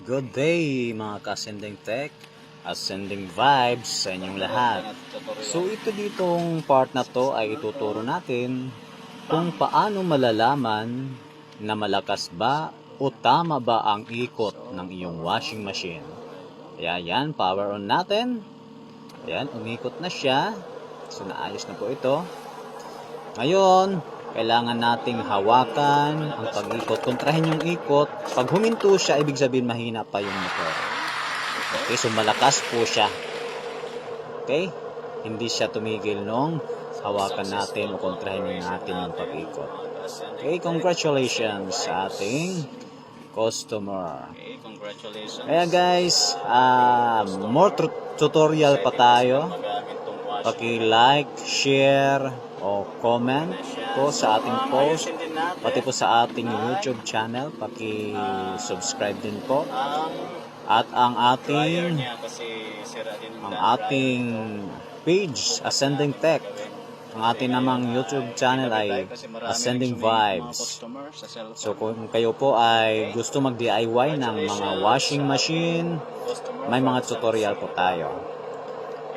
Good day mga ka-ascending tech, ascending vibes sa inyong lahat. So ito ditong part na to ay ituturo natin kung paano malalaman na malakas ba o tama ba ang ikot ng iyong washing machine. Kaya yan, power on natin. Ayan, umikot na siya. So naayos na po ito. Ngayon, kailangan nating hawakan ang pag-ikot. Kontrahin yung ikot. Pag huminto siya, ibig sabihin mahina pa yung motor. Okay, so malakas po siya. Okay? Hindi siya tumigil nung hawakan natin o kontrahin natin yung pag-ikot. Okay, congratulations sa ating customer. Okay, congratulations. Kaya guys, ah, more tutorial pa tayo. Paki-like, share, o comment po sa ating post. Pati po sa ating YouTube channel, paki-subscribe din po. At ang ating ang ating page Ascending Tech. Ang ating namang YouTube channel ay Ascending Vibes. So kung kayo po ay gusto mag-DIY ng mga washing machine, may mga tutorial po tayo.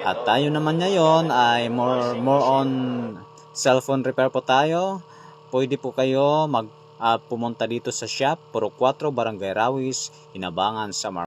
At tayo naman ngayon ay more more on cellphone repair po tayo. Pwede po kayo mag ah, pumunta dito sa shop Puro 4 Barangay Rawis, Inabangan, Samar.